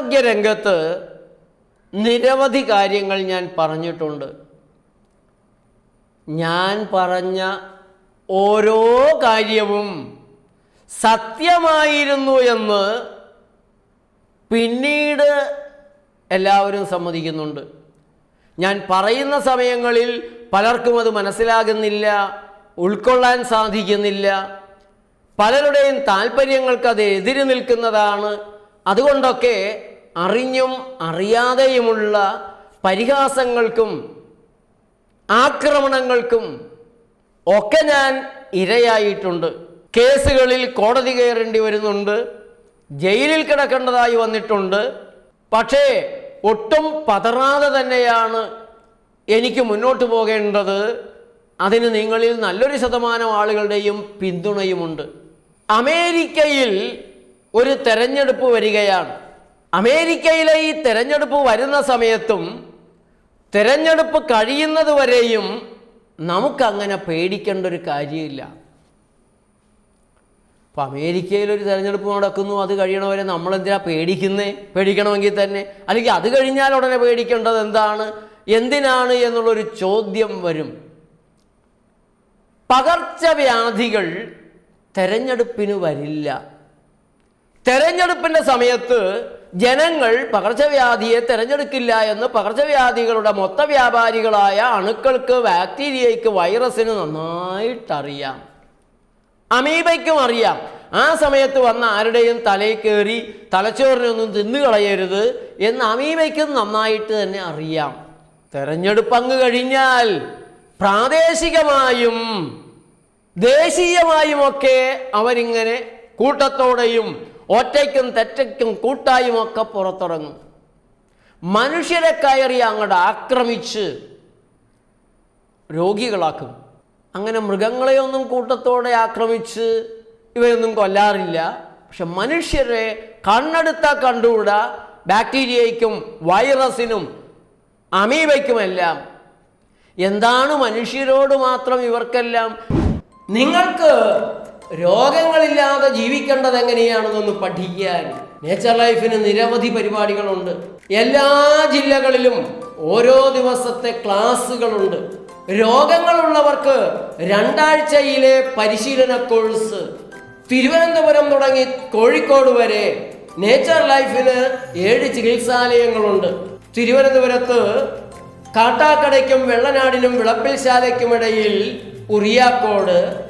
ആരോഗ്യ രംഗത്ത് നിരവധി കാര്യങ്ങൾ ഞാൻ പറഞ്ഞിട്ടുണ്ട്. ഞാൻ പറഞ്ഞ ഓരോ കാര്യവും സത്യമായിരുന്നു എന്ന് പിന്നീട് എല്ലാവരും സമ്മതിക്കുന്നുണ്ട്. ഞാൻ പറയുന്ന സമയങ്ങളിൽ പലർക്കും അത് മനസ്സിലാകുന്നില്ല ഉൾക്കൊള്ളാൻ സാധിക്കുന്നില്ല. പലരുടെയും താല്പര്യങ്ങൾക്ക് അത് എതിര് നിൽക്കുന്നതാണ്. അതുകൊണ്ടൊക്കെ അറിഞ്ഞും അറിയാതെയുമുള്ള പരിഹാസങ്ങൾക്കും ആക്രമണങ്ങൾക്കും ഒക്കെ ഞാൻ ഇരയായിട്ടുണ്ട്. കേസുകളിൽ കോടതി കയറേണ്ടി വരുന്നുണ്ട്. ജയിലിൽ കിടക്കേണ്ടതായി വന്നിട്ടുണ്ട്. പക്ഷേ ഒട്ടും പതറാതെ തന്നെയാണ് എനിക്ക് മുന്നോട്ട് പോകേണ്ടത്. അതിന് നിങ്ങളിൽ നല്ലൊരു ശതമാനം ആളുകളുടെയും പിന്തുണയുമുണ്ട്. അമേരിക്കയിൽ ഒരു തെരഞ്ഞെടുപ്പ് വരികയാണ്. അമേരിക്കയിലെ ഈ തെരഞ്ഞെടുപ്പ് വരുന്ന സമയത്തും തെരഞ്ഞെടുപ്പ് കഴിയുന്നത് വരെയും നമുക്കങ്ങനെ പേടിക്കേണ്ട ഒരു കാര്യമില്ല. അപ്പോൾ അമേരിക്കയിൽ ഒരു തെരഞ്ഞെടുപ്പ് നടക്കുന്നു അത് കഴിയണവരെ നമ്മളെന്തിനാ പേടിക്കുന്നേ? പേടിക്കണമെങ്കിൽ തന്നെ. അല്ലെങ്കിൽ അത് കഴിഞ്ഞാൽ ഉടനെ പേടിക്കേണ്ടത് എന്താണ്? എന്തിനാണ് എന്നുള്ളൊരു ചോദ്യം വരും. പകർച്ചവ്യാധികൾ തെരഞ്ഞെടുപ്പിന് വരില്ല. തെരഞ്ഞെടുപ്പിന്റെ സമയത്ത് ജനങ്ങൾ പകർച്ചവ്യാധിയെ തിരഞ്ഞെടുക്കില്ല എന്ന് പകർച്ചവ്യാധികളുടെ മൊത്ത വ്യാപാരികളായ അണുക്കൾക്ക് ബാക്ടീരിയയ്ക്ക് വൈറസിന് നന്നായിട്ടറിയാം. അമീബയ്ക്കും അറിയാം. ആ സമയത്ത് വന്ന ആരുടെയും തലയിൽ കയറി തലച്ചോറിനൊന്നും തിന്നുകളയരുത് എന്ന് അമീബയ്ക്കും നന്നായിട്ട് തന്നെ അറിയാം. തെരഞ്ഞെടുപ്പ് അങ്ങ് കഴിഞ്ഞാൽ പ്രാദേശികമായും ദേശീയമായുമൊക്കെ അവരിങ്ങനെ കൂട്ടത്തോടെയും ഒറ്റയ്ക്കും തെറ്റയ്ക്കും കൂട്ടായും ഒക്കെ പുറത്തിറങ്ങും. മനുഷ്യരെ കയറി അങ്ങോട്ട് ആക്രമിച്ച് രോഗികളാക്കും. അങ്ങനെ മൃഗങ്ങളെയൊന്നും കൂട്ടത്തോടെ ആക്രമിച്ച് ഇവയൊന്നും കൊല്ലാറില്ല. പക്ഷെ മനുഷ്യരെ കണ്ണെടുത്താൽ കണ്ടുകൂടാ. ബാക്ടീരിയയ്ക്കും വൈറസിനും അമീബയ്ക്കുമെല്ലാം. എന്താണ് മനുഷ്യരോട് മാത്രം ഇവർക്കെല്ലാം? നിങ്ങൾക്ക് രോഗങ്ങളില്ലാതെ ജീവിക്കേണ്ടത് എങ്ങനെയാണെന്നൊന്ന് പഠിക്കാൻ. നേച്ചർ ലൈഫിന് നിരവധി പരിപാടികളുണ്ട്. എല്ലാ ജില്ലകളിലും ഓരോ ദിവസത്തെ ക്ലാസ്സുകളുണ്ട്. രോഗങ്ങളുള്ളവർക്ക് രണ്ടാഴ്ചയിലെ പരിശീലന കോഴ്സ്. തിരുവനന്തപുരം തുടങ്ങി കോഴിക്കോട് വരെ നേച്ചർ ലൈഫിന് ഏഴ് ചികിത്സാലയങ്ങളുണ്ട്. തിരുവനന്തപുരത്ത് കാട്ടാക്കടയ്ക്കും വെള്ളനാടിനും വിളപ്പിൽശാലയ്ക്കുമിടയിൽ ഉറിയാക്കോട്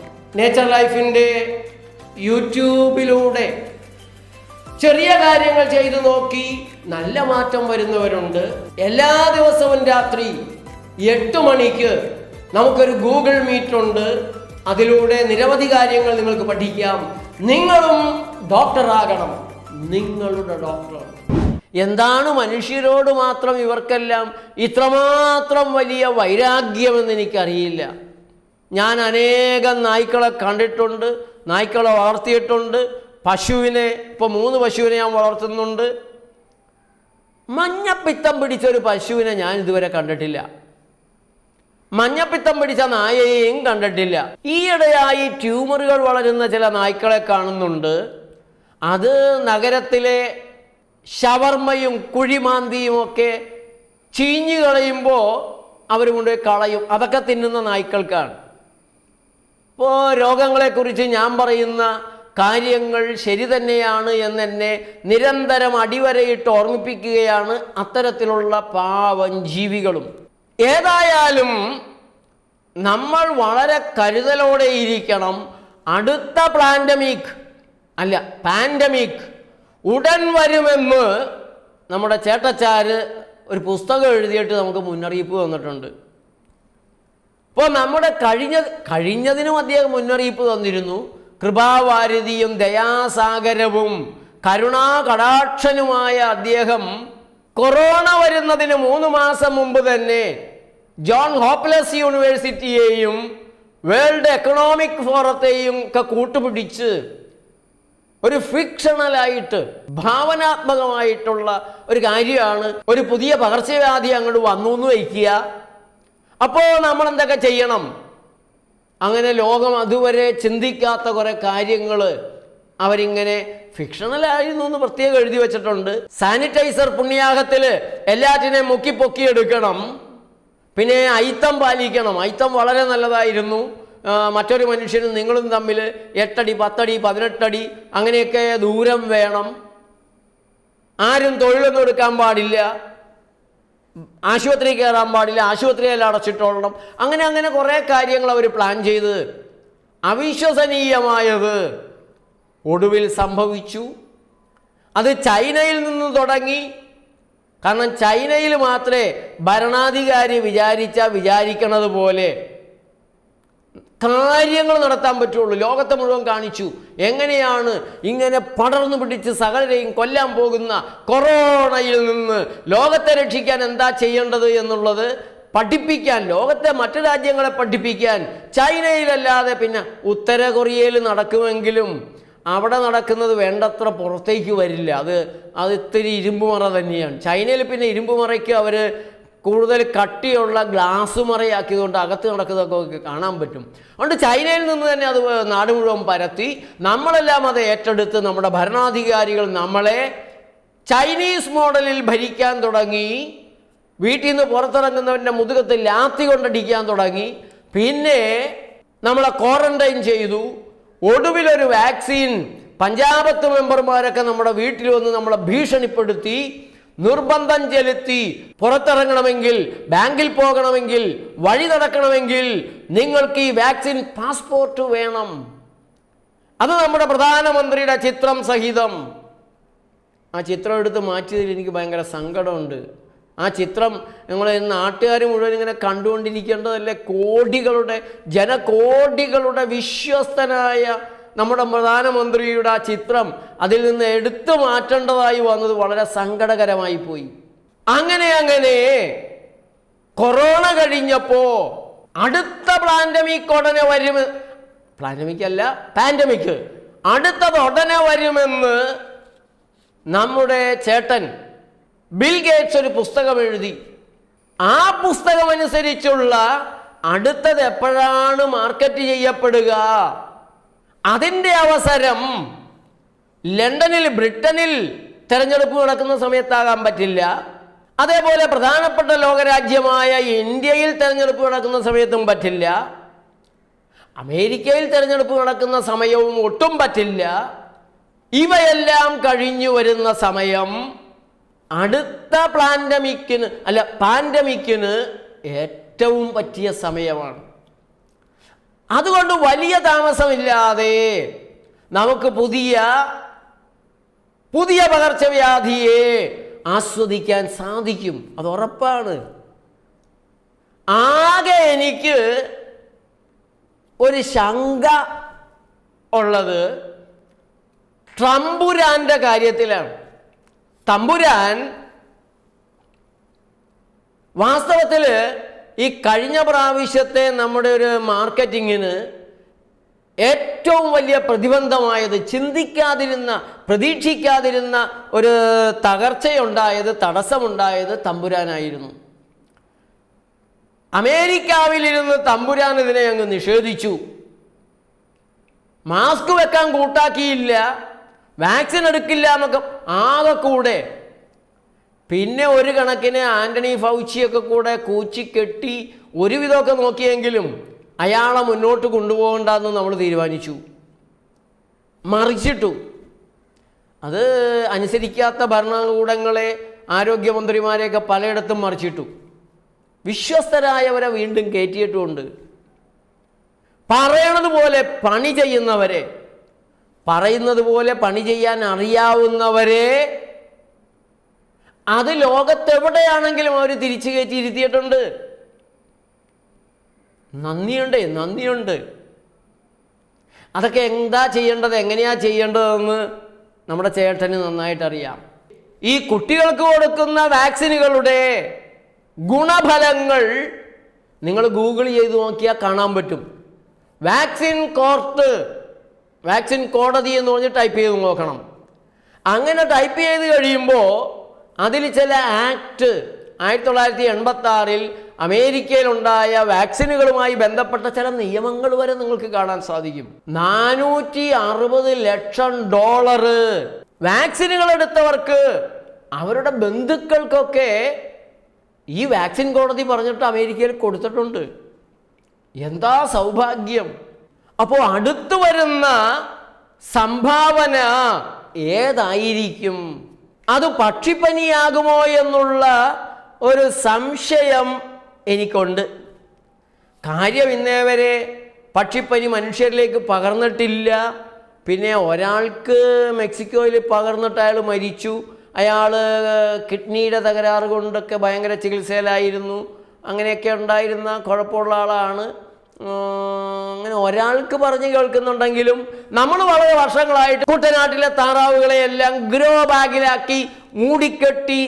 നേച്ചർ ലൈഫിന്റെ യൂട്യൂബിലൂടെ ചെറിയ കാര്യങ്ങൾ ചെയ്തു നോക്കി നല്ല മാറ്റം വരുന്നവരുണ്ട്. എല്ലാ ദിവസവും രാത്രി എട്ട് മണിക്ക് നമുക്കൊരു ഗൂഗിൾ മീറ്റ് ഉണ്ട്. അതിലൂടെ നിരവധി കാര്യങ്ങൾ നിങ്ങൾക്ക് പഠിക്കാം. നിങ്ങളും ഡോക്ടറാകണം നിങ്ങളുടെ ഡോക്ടർ എന്താണ് മനുഷ്യരോട് മാത്രം ഇവർക്കെല്ലാം ഇത്രമാത്രം വലിയ വൈരാഗ്യമെന്ന് എനിക്കറിയില്ല. ഞാൻ അനേകം നായ്ക്കളെ കണ്ടിട്ടുണ്ട് നായ്ക്കളെ വളർത്തിയിട്ടുണ്ട്. പശുവിനെ ഇപ്പോൾ മൂന്ന് പശുവിനെ ഞാൻ വളർത്തുന്നുണ്ട്. മഞ്ഞപ്പിത്തം പിടിച്ചൊരു പശുവിനെ ഞാൻ ഇതുവരെ കണ്ടിട്ടില്ല. മഞ്ഞപ്പിത്തം പിടിച്ച നായയെയും കണ്ടിട്ടില്ല. ഈയിടെയായി ട്യൂമറുകൾ വളരുന്ന ചില നായ്ക്കളെ കാണുന്നുണ്ട്. അത് നഗരത്തിലെ ഷവർമ്മയും കുഴിമാന്തിയും ഒക്കെ ചീഞ്ഞു കളയുമ്പോൾ അവർ കൊണ്ടുപോയി കളയും. അതൊക്കെ തിന്നുന്ന നായ്ക്കൾക്കാണ്. ഇപ്പോൾ രോഗങ്ങളെക്കുറിച്ച് ഞാൻ പറയുന്ന കാര്യങ്ങൾ ശരി തന്നെയാണ് എന്നെ നിരന്തരം അടിവരയിട്ട് ഓർമ്മിപ്പിക്കുകയാണ് അത്തരത്തിലുള്ള പാവം ജീവികളും. ഏതായാലും നമ്മൾ വളരെ കരുതലോടെ ഇരിക്കണം. അടുത്ത പ്ലാൻഡമിക് അല്ല പാൻഡമിക് ഉടൻ വരുമെന്ന് നമ്മുടെ ചേട്ടച്ചാർ ഒരു പുസ്തകം എഴുതിയിട്ട് നമുക്ക് മുന്നറിയിപ്പ് തന്നിട്ടുണ്ട്. ഇപ്പോൾ നമ്മുടെ കഴിഞ്ഞ കഴിഞ്ഞതിനും അദ്ദേഹം മുന്നറിയിപ്പ് തന്നിരുന്നു. കൃപാവാരതിയും ദയാസാഗരവും കരുണാകടാക്ഷനുമായ അദ്ദേഹം കൊറോണ വരുന്നതിന് മൂന്ന് മാസം മുമ്പ് തന്നെ ജോൺ ഹോപ്ലെസ് യൂണിവേഴ്സിറ്റിയെയും വേൾഡ് എക്കണോമിക് ഫോറത്തെയും ഒക്കെ കൂട്ടുപിടിച്ച് ഒരു ഫിക്ഷണലായിട്ട് ഭാവനാത്മകമായിട്ടുള്ള ഒരു കാര്യമാണ്. ഒരു പുതിയ പകർച്ചവ്യാധി അങ്ങോട്ട് വന്നു എന്ന് വയ്ക്കുക. അപ്പോൾ നമ്മൾ എന്തൊക്കെ ചെയ്യണം? അങ്ങനെ ലോകം അതുവരെ ചിന്തിക്കാത്ത കുറേ കാര്യങ്ങൾ അവരിങ്ങനെ ഫിക്ഷണലായിരുന്നു എന്ന് പ്രത്യേകം എഴുതി വെച്ചിട്ടുണ്ട്. സാനിറ്റൈസർ പുണ്യാഹത്തിൽ എല്ലാറ്റിനെയും മുക്കി പൊക്കി എടുക്കണം. പിന്നെ അയിത്തം പാലിക്കണം. അയിത്തം വളരെ നല്ലതായിരുന്നു. മറ്റൊരു മനുഷ്യനും നിങ്ങളും തമ്മിൽ എട്ടടി പത്തടി പതിനെട്ടടി അങ്ങനെയൊക്കെ ദൂരം വേണം. ആരും തൊഴിലൊന്നും എടുക്കാൻ പാടില്ല. ആശുപത്രി കയറാൻ പാടില്ല ആശുപത്രിയിൽ അടച്ചിട്ടോളണം. അങ്ങനെ അങ്ങനെ കുറേ കാര്യങ്ങൾ അവർ പ്ലാൻ ചെയ്ത്. അവിശ്വസനീയമായത് ഒടുവിൽ സംഭവിച്ചു. അത് ചൈനയിൽ നിന്ന് തുടങ്ങി. കാരണം ചൈനയിൽ മാത്രമേ ഭരണാധികാരി വിചാരിച്ച വിചാരിക്കണത് പോലെ കാര്യങ്ങൾ നടത്താൻ പറ്റുള്ളൂ. ലോകത്തെ മുഴുവൻ കാണിച്ചു. എങ്ങനെയാണ് ഇങ്ങനെ പടർന്നു പിടിച്ച് സകലരെയും കൊല്ലാൻ പോകുന്ന കൊറോണയിൽ നിന്ന് ലോകത്തെ രക്ഷിക്കാൻ എന്താ ചെയ്യേണ്ടത് എന്നുള്ളത് പഠിപ്പിക്കാൻ ലോകത്തെ മറ്റു രാജ്യങ്ങളെ പഠിപ്പിക്കാൻ ചൈനയിലല്ലാതെ പിന്നെ ഉത്തര കൊറിയയിൽ നടക്കുമെങ്കിലും അവിടെ നടക്കുന്നത് വേണ്ടത്ര പുറത്തേക്ക് വരില്ല. അത് അത് ഇത്തിരി ഇരുമ്പുമറ തന്നെയാണ്. ചൈനയിൽ പിന്നെ ഇരുമ്പുമറയ്ക്ക് അവർ കൂടുതൽ കട്ടിയുള്ള ഗ്ലാസ് മറയാക്കിയതുകൊണ്ട് അകത്ത് നടക്കുന്നതൊക്കെ കാണാൻ പറ്റും. അതുകൊണ്ട് ചൈനയിൽ നിന്ന് തന്നെ അത് നാട് മുഴുവൻ പരത്തി. നമ്മളെല്ലാം അത് ഏറ്റെടുത്ത് നമ്മുടെ ഭരണാധികാരികൾ നമ്മളെ ചൈനീസ് മോഡലിൽ ഭരിക്കാൻ തുടങ്ങി. വീട്ടിൽ നിന്ന് പുറത്തിറങ്ങുന്നവന്റെ മുതുകത്ത് ലാത്തി കൊണ്ടടിക്കാൻ തുടങ്ങി. പിന്നെ നമ്മളെ ക്വാറന്റൈൻ ചെയ്തു. ഒടുവിലൊരു വാക്സിൻ. പഞ്ചാബത്ത് മെമ്പർമാരൊക്കെ നമ്മുടെ വീട്ടിൽ വന്ന് നമ്മളെ ഭീഷണിപ്പെടുത്തി. നിർബന്ധം ചെലുത്തി പുറത്തിറങ്ങണമെങ്കിൽ ബാങ്കിൽ പോകണമെങ്കിൽ വഴി നടക്കണമെങ്കിൽ നിങ്ങൾക്ക് ഈ വാക്സിൻ പാസ്പോർട്ട് വേണം. അത് നമ്മുടെ പ്രധാനമന്ത്രിയുടെ ചിത്രം സഹിതം. ആ ചിത്രം എടുത്ത് മാറ്റിയതിൽ എനിക്ക് ഭയങ്കര സങ്കടമുണ്ട്. ആ ചിത്രം നിങ്ങൾ നാട്ടുകാർ മുഴുവൻ ഇങ്ങനെ കണ്ടുകൊണ്ടിരിക്കേണ്ടതല്ലേ? കോടികളുടെ ജനകോടികളുടെ വിശ്വസ്തനായ നമ്മുടെ പ്രധാനമന്ത്രിയുടെ ആ ചിത്രം അതിൽ നിന്ന് എടുത്തു മാറ്റേണ്ടതായി വന്നത് വളരെ സങ്കടകരമായി പോയി. അങ്ങനെ അങ്ങനെ കൊറോണ കഴിഞ്ഞപ്പോ അടുത്ത പ്ലാൻഡമിക് ഉടനെ വരും. പ്ലാൻഡമിക് അല്ല പാൻഡമിക് അടുത്തത് ഉടനെ വരുമെന്ന് നമ്മുടെ ചേട്ടൻ ബിൽ ഗേറ്റ്സ് ഒരു പുസ്തകം എഴുതി. ആ പുസ്തകമനുസരിച്ചുള്ള അടുത്തത് എപ്പോഴാണ് മാർക്കറ്റ് ചെയ്യപ്പെടുക? അതിന്റെ അവസരം ലണ്ടനിൽ ബ്രിട്ടനിൽ തെരഞ്ഞെടുപ്പ് നടക്കുന്ന സമയത്താകാൻ പറ്റില്ല. അതേപോലെ പ്രധാനപ്പെട്ട ലോകരാജ്യമായ ഇന്ത്യയിൽ തെരഞ്ഞെടുപ്പ് നടക്കുന്ന സമയത്തും പറ്റില്ല. അമേരിക്കയിൽ തെരഞ്ഞെടുപ്പ് നടക്കുന്ന സമയവും ഒട്ടും പറ്റില്ല. ഇവയെല്ലാം കഴിഞ്ഞു വരുന്ന സമയം അടുത്ത പ്ലാൻഡമിക്കിന് അല്ല പാൻഡമിക്കിന് ഏറ്റവും പറ്റിയ സമയമാണ്. അതുകൊണ്ട് വലിയ താമസമില്ലാതെ നമുക്ക് പുതിയ പുതിയ പകർച്ചവ്യാധിയെ ആസ്വദിക്കാൻ സാധിക്കും. അത് ഉറപ്പാണ്. ആകെ എനിക്ക് ഒരു ശങ്ക ഉള്ളത് ട്രംപുരാന്റെ കാര്യത്തിലാണ്. തമ്പുരാൻ വാസ്തവത്തിൽ ഈ കഴിഞ്ഞ പ്രാവശ്യത്തെ നമ്മുടെ ഒരു മാർക്കറ്റിങ്ങിന് ഏറ്റവും വലിയ പ്രതിബന്ധമായത് ചിന്തിക്കാതിരുന്ന പ്രതീക്ഷിക്കാതിരുന്ന ഒരു തകർച്ചയുണ്ടായത് തടസ്സമുണ്ടായത് തമ്പുരാനായിരുന്നു. അമേരിക്കാവിലിരുന്ന് തമ്പുരാൻ ഇതിനെ അങ്ങ് നിഷേധിച്ചു. മാസ്ക് വെക്കാൻ കൂട്ടാക്കിയില്ല. വാക്സിൻ എടുക്കില്ല എന്നൊക്കെ ആകെ കൂടെ പിന്നെ ഒരു കണക്കിന് ആന്റണി ഫൗച്ചിയൊക്കെ കൂടെ കൂച്ചിക്കെട്ടി ഒരുവിധമൊക്കെ നോക്കിയെങ്കിലും അയാളെ മുന്നോട്ട് കൊണ്ടുപോകണ്ടെന്ന് നമ്മൾ തീരുമാനിച്ചു. മറിച്ചിട്ടു. അത് അനുസരിക്കാത്ത ഭരണകൂടങ്ങളെ ആരോഗ്യമന്ത്രിമാരെയൊക്കെ പലയിടത്തും മറിച്ചിട്ടു. വിശ്വസ്തരായവരെ വീണ്ടും കയറ്റിയിട്ടുമുണ്ട്. പറയണത് പോലെ പണി ചെയ്യുന്നവരെ പറയുന്നത് പോലെ പണി ചെയ്യാൻ അറിയാവുന്നവരെ അത് ലോകത്തെവിടെയാണെങ്കിലും അവർ തിരിച്ചു കയറ്റി ഇരുത്തിയിട്ടുണ്ട്. നന്ദിയുണ്ട് നന്ദിയുണ്ട്. അതൊക്കെ എന്താ ചെയ്യേണ്ടത് എങ്ങനെയാ ചെയ്യേണ്ടതെന്ന് നമ്മുടെ ചേട്ടന് നന്നായിട്ട് അറിയാം ഈ കുട്ടികൾക്ക് കൊടുക്കുന്ന വാക്സിനുകളുടെ ഗുണഫലങ്ങൾ നിങ്ങൾ ഗൂഗിൾ ചെയ്ത് നോക്കിയാൽ കാണാൻ പറ്റും. വാക്സിൻ കോർട്ട് വാക്സിൻ കോടതി എന്ന് പറഞ്ഞ് ടൈപ്പ് ചെയ്ത് നോക്കണം. അങ്ങനെ ടൈപ്പ് ചെയ്ത് കഴിയുമ്പോൾ അതിൽ ചില ആക്ട് ആയിരത്തി തൊള്ളായിരത്തി എൺപത്തി ആറിൽ അമേരിക്കയിലുണ്ടായ വാക്സിനുകളുമായി ബന്ധപ്പെട്ട ചില നിയമങ്ങൾ വരെ നിങ്ങൾക്ക് കാണാൻ സാധിക്കും. നാനൂറ്റി അറുപത് ലക്ഷം ഡോളർ വാക്സിനുകൾ എടുത്തവർക്ക്. അവരുടെ ബന്ധുക്കൾക്കൊക്കെ ഈ വാക്സിൻ കോടതി പറഞ്ഞിട്ട് അമേരിക്കയിൽ കൊടുത്തിട്ടുണ്ട്. എന്താ സൗഭാഗ്യം? അപ്പോൾ അടുത്തു വരുന്ന സംഭാവന ഏതായിരിക്കും? അത് പക്ഷിപ്പനിയാകുമോ എന്നുള്ള ഒരു സംശയം എനിക്കുണ്ട്. കാര്യം ഇന്നേ വരെ പക്ഷിപ്പനി മനുഷ്യരിലേക്ക് പകർന്നിട്ടില്ല. പിന്നെ ഒരാൾക്ക് മെക്സിക്കോയിൽ പകർന്നിട്ട് അയാൾ മരിച്ചു. അയാൾ കിഡ്നിയുടെ തകരാറ് കൊണ്ടൊക്കെ ഭയങ്കര ചികിത്സയിലായിരുന്നു. അങ്ങനെയൊക്കെ ഉണ്ടായിരുന്ന കുഴപ്പമുള്ള ആളാണ്. അങ്ങനെ ഒരാൾക്ക് പറഞ്ഞു കേൾക്കുന്നുണ്ടെങ്കിലും നമ്മൾ വളരെ വർഷങ്ങളായിട്ട് കുട്ടനാട്ടിലെ താറാവുകളെ എല്ലാം ഗ്രോ ബാഗിലാക്കി മൂടിക്കെട്ടി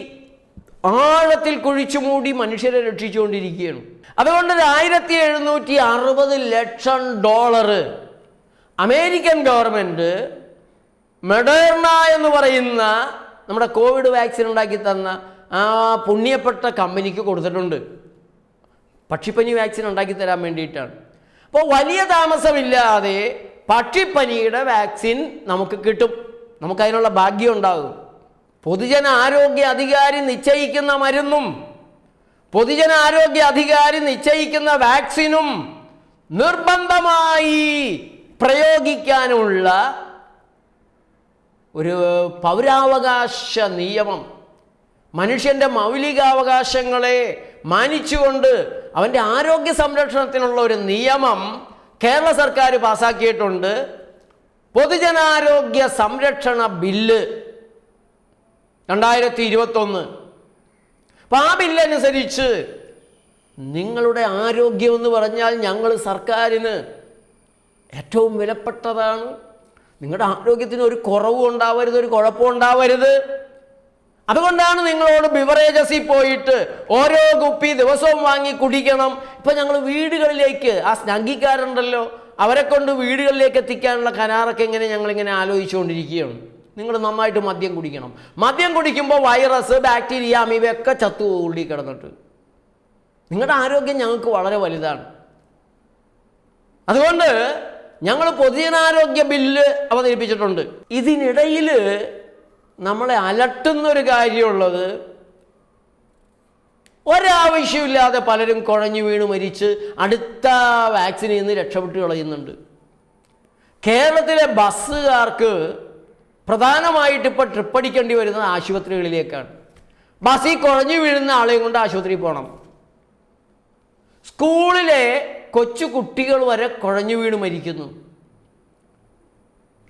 ആഴത്തിൽ കുഴിച്ചു മൂടി മനുഷ്യരെ രക്ഷിച്ചുകൊണ്ടിരിക്കുകയാണ്. അതുകൊണ്ട് ഒരു ആയിരത്തി എഴുന്നൂറ്റി അറുപത് ലക്ഷം ഡോളർ അമേരിക്കൻ ഗവൺമെന്റ് മെഡേർണ എന്ന് പറയുന്ന നമ്മുടെ കോവിഡ് വാക്സിൻ ഉണ്ടാക്കി തന്ന ആ പുണ്യപ്പെട്ട കമ്പനിക്ക് കൊടുത്തിട്ടുണ്ട്. പക്ഷിപ്പനി വാക്സിൻ ഉണ്ടാക്കി തരാൻ വേണ്ടിയിട്ടാണ്. അപ്പോൾ വലിയ താമസമില്ലാതെ പക്ഷിപ്പനിയുടെ വാക്സിൻ നമുക്ക് കിട്ടും. നമുക്കതിനുള്ള ഭാഗ്യം ഉണ്ടാകും. പൊതുജന ആരോഗ്യ അധികാരി നിശ്ചയിക്കുന്ന മരുന്നും പൊതുജന ആരോഗ്യ അധികാരി നിശ്ചയിക്കുന്ന വാക്സിനും നിർബന്ധമായി പ്രയോഗിക്കാനുള്ള ഒരു പൗരാവകാശ നിയമം മനുഷ്യന്റെ മൗലികാവകാശങ്ങളെ മാനിച്ചുകൊണ്ട് അവന്റെ ആരോഗ്യ സംരക്ഷണത്തിനുള്ള ഒരു നിയമം കേരള സർക്കാർ പാസാക്കിയിട്ടുണ്ട്. പൊതുജനാരോഗ്യ സംരക്ഷണ ബില്ല് രണ്ടായിരത്തി ഇരുപത്തൊന്ന് അപ്പം ആ ബില്ലനുസരിച്ച് നിങ്ങളുടെ ആരോഗ്യമെന്ന് പറഞ്ഞാൽ ഞങ്ങൾ സർക്കാരിന് ഏറ്റവും വിലപ്പെട്ടതാണ്. നിങ്ങളുടെ ആരോഗ്യത്തിന് ഒരു കുറവും ഉണ്ടാവരുത് ഒരു കുഴപ്പവും ഉണ്ടാവരുത് അതുകൊണ്ടാണ് നിങ്ങളോട് ബിവറേജസിൽ പോയിട്ട് ഓരോ കുപ്പി ദിവസവും വാങ്ങി കുടിക്കണം. ഇപ്പം ഞങ്ങൾ വീടുകളിലേക്ക് ആ സ്നാഗിക്കാരുണ്ടല്ലോ അവരെ കൊണ്ട് വീടുകളിലേക്ക് എത്തിക്കാനുള്ള കരാറൊക്കെ ഇങ്ങനെ ഞങ്ങളിങ്ങനെ ആലോചിച്ചുകൊണ്ടിരിക്കുകയാണ്. നിങ്ങൾ നന്നായിട്ട് മദ്യം കുടിക്കണം. മദ്യം കുടിക്കുമ്പോൾ വൈറസ് ബാക്ടീരിയ അമീബയൊക്കെ ചത്തു ഉള്ളി കിടന്നിട്ട്. നിങ്ങളുടെ ആരോഗ്യം ഞങ്ങൾക്ക് വളരെ വലുതാണ്. അതുകൊണ്ട് ഞങ്ങൾ പൊതുജനാരോഗ്യ ബില്ല് അവതരിപ്പിച്ചിട്ടുണ്ട്. ഇതിനിടയിൽ നമ്മളെ അലട്ടുന്ന ഒരു കാര്യമുള്ളത് ഒരാവശ്യമില്ലാതെ പലരും കുഴഞ്ഞു വീണ് മരിച്ച് അടുത്ത വാക്സിനിൽ നിന്ന് രക്ഷപ്പെട്ട് കളയുന്നുണ്ട്. കേരളത്തിലെ ബസ്സുകാർക്ക് പ്രധാനമായിട്ട് ഇപ്പോൾ ട്രിപ്പ് അടിക്കേണ്ടി വരുന്നത് ആശുപത്രികളിലേക്കാണ്. ബസ്സിൽ കുഴഞ്ഞു വീഴുന്ന ആളെയും കൊണ്ട് ആശുപത്രിയിൽ പോകണം. സ്കൂളിലെ കൊച്ചു കുട്ടികൾ വരെ കുഴഞ്ഞു വീണ് മരിക്കുന്നു.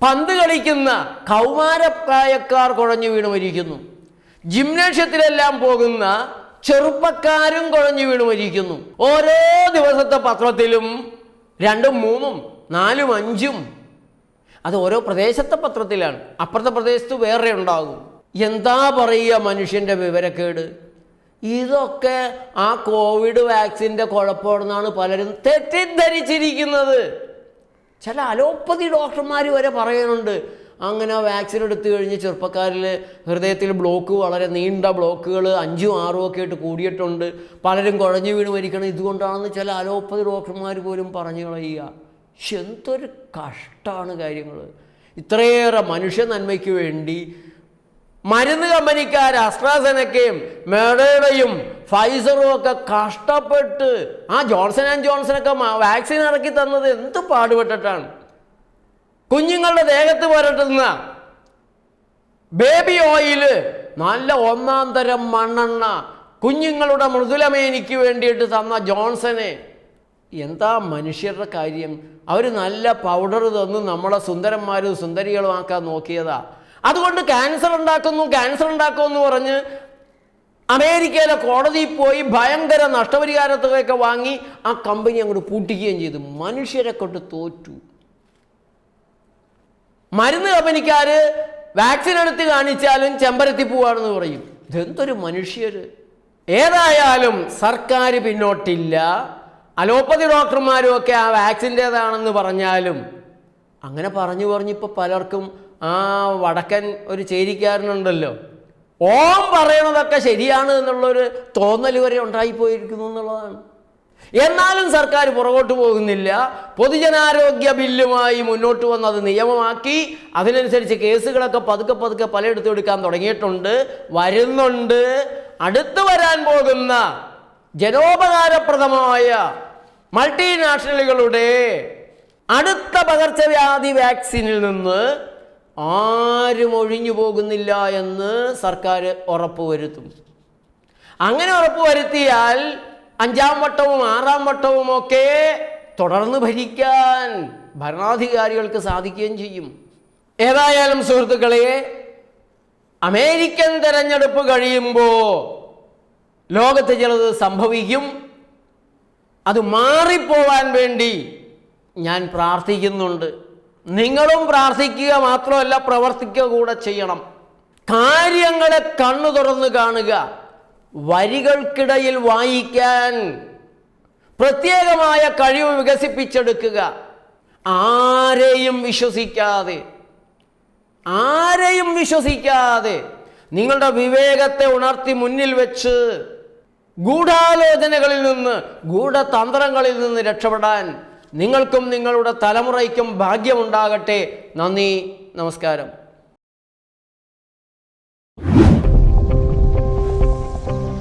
പന്ത് കളിക്കുന്ന കൗമാരപ്രായക്കാർ കുഴഞ്ഞു വീണ് മരിക്കുന്നു. ജിംനേഷ്യത്തിലെല്ലാം പോകുന്ന ചെറുപ്പക്കാരും കുഴഞ്ഞു വീണ് മരിക്കുന്നു. ഓരോ ദിവസത്തെ പത്രത്തിലും രണ്ടും മൂന്നും നാലും അഞ്ചും അത് ഓരോ പ്രദേശത്തെ പത്രത്തിലാണ്. അപ്പുറത്തെ പ്രദേശത്ത് വേറെ ഉണ്ടാകും. എന്താ പറയുക മനുഷ്യന്റെ വിവരക്കേട്? ഇതൊക്കെ ആ കോവിഡ് വാക്സിന്റെ കുഴപ്പമാണെന്നാണ് പലരും തെറ്റിദ്ധരിച്ചിരിക്കുന്നത്. ചില അലോപ്പതി ഡോക്ടർമാർ വരെ പറയുന്നുണ്ട് അങ്ങനെ വാക്സിൻ എടുത്തു കഴിഞ്ഞ് ചെറുപ്പക്കാരിൽ ഹൃദയത്തിൽ ബ്ലോക്ക് വളരെ നീണ്ട ബ്ലോക്കുകൾ അഞ്ചും ആറും ഒക്കെ ആയിട്ട് കൂടിയിട്ടുണ്ട്. പലരും കുഴഞ്ഞു വീണ് മരിക്കണം. ഇതുകൊണ്ടാണെന്ന് ചില അലോപ്പതി ഡോക്ടർമാർ പോലും പറഞ്ഞു കളയുക. പക്ഷെ എന്തൊരു കഷ്ടമാണ് കാര്യങ്ങൾ ഇത്രയേറെ മനുഷ്യ നന്മയ്ക്ക് വേണ്ടി മരുന്ന് കമ്പനിക്കാർ അസ്ട്രാസെനക്കയും മേഡയുടെയും ഫൈസറും ഒക്കെ കഷ്ടപ്പെട്ട് ആ ജോൺസൺ ആൻഡ് ജോൺസൺ ഒക്കെ വാക്സിൻ ഇറക്കി തന്നത് എന്ത് പാടുപെട്ടിട്ടാണ്? കുഞ്ഞുങ്ങളുടെ ദേഹത്ത് പുരട്ടുന്ന ബേബി ഓയിൽ നല്ല ഒന്നാം തരം മണ്ണെണ്ണ കുഞ്ഞുങ്ങളുടെ മൃദുലമേനിക്ക് വേണ്ടിയിട്ട് തന്ന ജോൺസനെ. എന്താ മനുഷ്യരുടെ കാര്യം? അവർ നല്ല പൗഡർ തന്ന് നമ്മളെ സുന്ദരന്മാരും സുന്ദരികളുമാക്കാൻ നോക്കിയതാ. അതുകൊണ്ട് ക്യാൻസർ ഉണ്ടാക്കുന്നു ക്യാൻസർ ഉണ്ടാക്കുമെന്ന് പറഞ്ഞ് അമേരിക്കയിലെ കോടതിയിൽ പോയി ഭയങ്കര നഷ്ടപരിഹാരത്തുകയൊക്കെ വാങ്ങി ആ കമ്പനി അങ്ങോട്ട് പൂട്ടിക്കുകയും ചെയ്തു. മനുഷ്യരെ കൊണ്ട് തോറ്റു. മരുന്ന് കമ്പനിക്കാർ വാക്സിൻ എടുത്ത് കാണിച്ചാലും ചെമ്പരത്തി പോവാണെന്ന് പറയും. ഇതെന്തൊരു മനുഷ്യര്? ഏതായാലും സർക്കാർ പിന്നോട്ടില്ല. അലോപ്പതി ഡോക്ടർമാരും ഒക്കെ ആ വാക്സിന്റേതാണെന്ന് പറഞ്ഞാലും. അങ്ങനെ പറഞ്ഞു പറഞ്ഞിപ്പോൾ പലർക്കും ആ വടക്കൻ ഒരു ചേരിക്കാരനുണ്ടല്ലോ. ഓം പറയണതൊക്കെ ശരിയാണ് എന്നുള്ളൊരു തോന്നൽ വരെ ഉണ്ടായിപ്പോയിരിക്കുന്നു എന്നുള്ളതാണ്. എന്നാലും സർക്കാർ പുറകോട്ട് പോകുന്നില്ല. പൊതുജനാരോഗ്യ ബില്ലുമായി മുന്നോട്ട് വന്ന് അത് നിയമമാക്കി. അതിനനുസരിച്ച് കേസുകളൊക്കെ പതുക്കെ പതുക്കെ പലയിടത്തും എടുക്കാൻ തുടങ്ങിയിട്ടുണ്ട്. വരുന്നുണ്ട്. അടുത്ത് വരാൻ പോകുന്ന ജനോപകാരപ്രദമായ മൾട്ടിനാഷണലുകളുടെ അടുത്ത പകർച്ചവ്യാധി വാക്സിനിൽ നിന്ന് ആരും ഒഴിഞ്ഞു പോകുന്നില്ല എന്ന് സർക്കാർ ഉറപ്പുവരുത്തും. അങ്ങനെ ഉറപ്പുവരുത്തിയാൽ അഞ്ചാം വട്ടവും ആറാം വട്ടവും ഒക്കെ തുടർന്ന് ഭരിക്കാൻ ഭരണാധികാരികൾക്ക് സാധിക്കുകയും ചെയ്യും. ഏതായാലും സുഹൃത്തുക്കളെ അമേരിക്കൻ തെരഞ്ഞെടുപ്പ് കഴിയുമ്പോൾ ലോകത്ത് ചിലത് സംഭവിക്കും. അത് മാറിപ്പോവാൻ വേണ്ടി ഞാൻ പ്രാർത്ഥിക്കുന്നുണ്ട്. നിങ്ങളും പ്രാർത്ഥിക്കുക മാത്രമല്ല പ്രവർത്തിക്കുക കൂടെ ചെയ്യണം. കാര്യങ്ങളെ കണ്ണു തുറന്ന് കാണുക. വരികൾക്കിടയിൽ വായിക്കാൻ പ്രത്യേകമായ കഴിവ് വികസിപ്പിച്ചെടുക്കുക. ആരെയും വിശ്വസിക്കാതെ ആരെയും വിശ്വസിക്കാതെ നിങ്ങളുടെ വിവേകത്തെ ഉണർത്തി മുന്നിൽ വെച്ച് ഗൂഢാലോചനകളിൽ നിന്ന് ഗൂഢതന്ത്രങ്ങളിൽ നിന്ന് രക്ഷപ്പെടാൻ നിങ്ങൾക്കും നിങ്ങളുടെ തലമുറയ്ക്കും ഭാഗ്യമുണ്ടാകട്ടെ. നന്ദി നമസ്കാരം.